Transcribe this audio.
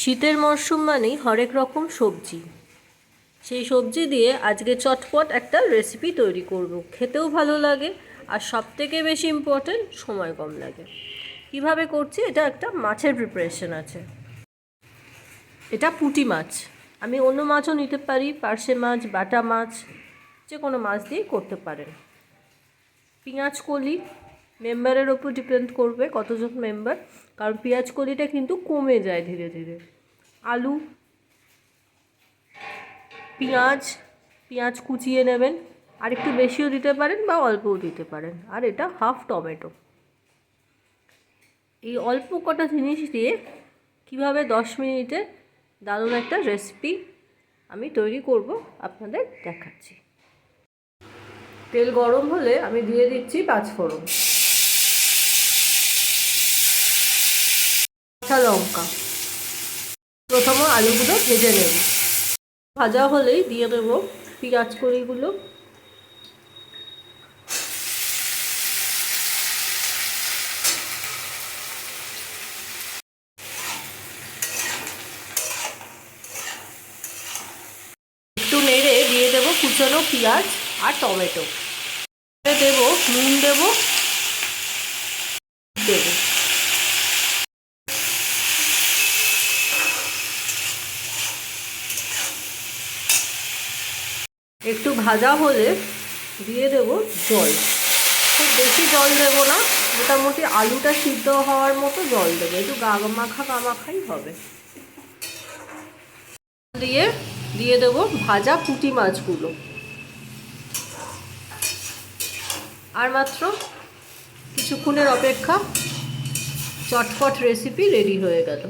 শীতের মরশুম মানেই হরেক রকম সবজি। সেই সবজি দিয়ে আজকে চটপট একটা রেসিপি তৈরি করব। খেতেও ভালো লাগে আর সব থেকে বেশি ইম্পর্ট্যান্ট সময় কম লাগে। কীভাবে করছি এটা একটা মাছের প্রিপারেশন আছে। এটা পুঁটি মাছ। আমি অন্য মাছও নিতে পারি, পার্শে মাছ, বাটা মাছ যে কোনো মাছ দিয়েই করতে পারেন। পেঁয়াজ, কলি মেম্বারের ওপর ডিপেন্ড করবে কতজন মেম্বার কারণ পেঁয়াজ কলিটা কিন্তু কমে যায় ধীরে ধীরে। আলু, পেঁয়াজ পেঁয়াজ কুচিয়ে নেবেন, আর একটু বেশিও দিতে পারেন বা অল্পও দিতে পারেন। আর এটা হাফ টমেটো এই অল্প কটা জিনিস দিয়ে কীভাবে দশ মিনিটে দারুণ একটা রেসিপি আমি তৈরি করব আপনাদের দেখাচ্ছি। তেল গরম হলে আমি দিয়ে দিচ্ছি পাঁচফোড়ন কাঁচা লঙ্কা। প্রথমে আলুগুলো ভেজে নেব। ভাজা হলেই দিয়ে দেব পেঁয়াজ কড়িগুলো। একটু নেড়ে দিয়ে দেব কুচনো পেঁয়াজ আর টমেটো। দেব, নুন দেব দেব একটু ভাজা হলে দিয়ে দেব জল। খুব বেশি জল দেব না, মোটামুটি আলুটা সিদ্ধ হওয়ার মতো জল দেবো। একটু গা মাখা গা মাখাই হবে। দিয়ে দিয়ে দেব ভাজা পুঁটি মাছগুলো। আর মাত্র কিছুক্ষণের অপেক্ষা চটপট রেসিপি রেডি হয়ে গেল।